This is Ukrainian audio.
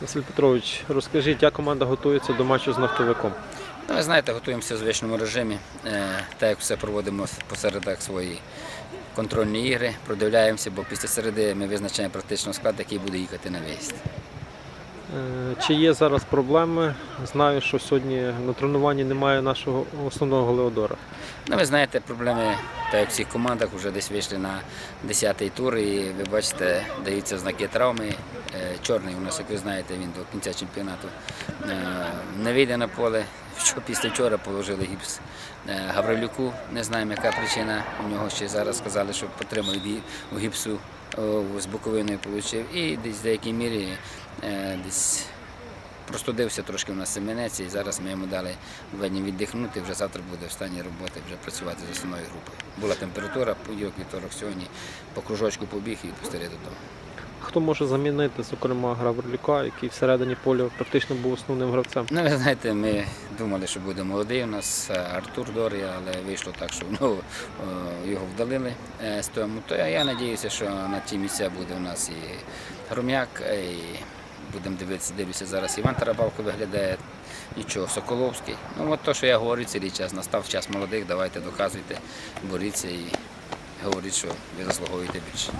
Василь Петрович, розкажіть, як команда готується до матчу з нафтовиком? Ну, ви знаєте, готуємося в звичному режимі, е, так як все проводимо по середах свої контрольні ігри, продивляємося, бо після середи ми визначаємо практично склад, який буде їхати на виїзд. Е, Чи є зараз проблеми? Знаю, що сьогодні на тренуванні немає нашого основного Голеодора. Ну, ви знаєте, проблеми, так як в всіх командах, вже десь вийшли на 10-й тур, і ви бачите, даються знаки травми. Е, Чорний у нас, як ви знаєте, він до кінця чемпіонату е, не вийде на поле. Що після вчора положили гіпс е, Гаврилюку, не знаємо, яка причина. У нього ще зараз сказали, що потримують у гіпсу з боковиною отримав. І десь в деякій мірі десь простудився трошки у нас семенець, і зараз ми йому дали два дні віддихнути. Вже завтра буде в стані роботи вже працювати з основною групою. Була температура, понеділок, вівторок сьогодні по кружочку побіг і пустили додому. Хто може замінити, зокрема, Граверлюка, який всередині поля практично був основним гравцем? Ну, ви знаєте, ми думали, що буде молодий у нас е, Артур Дорія, але вийшло так, що ну, е, його вдалили е, з тому. То я, я надіюся, що на ті місця буде у нас і Громяк, і будемо дивитися, дивлюся зараз. Іван Тарабалко виглядає нічого, Соколовський. Ну, от то, що я говорю цілий час, настав час молодих, давайте доказуйте, боріться і говоріть, що ви заслуговуєте більше.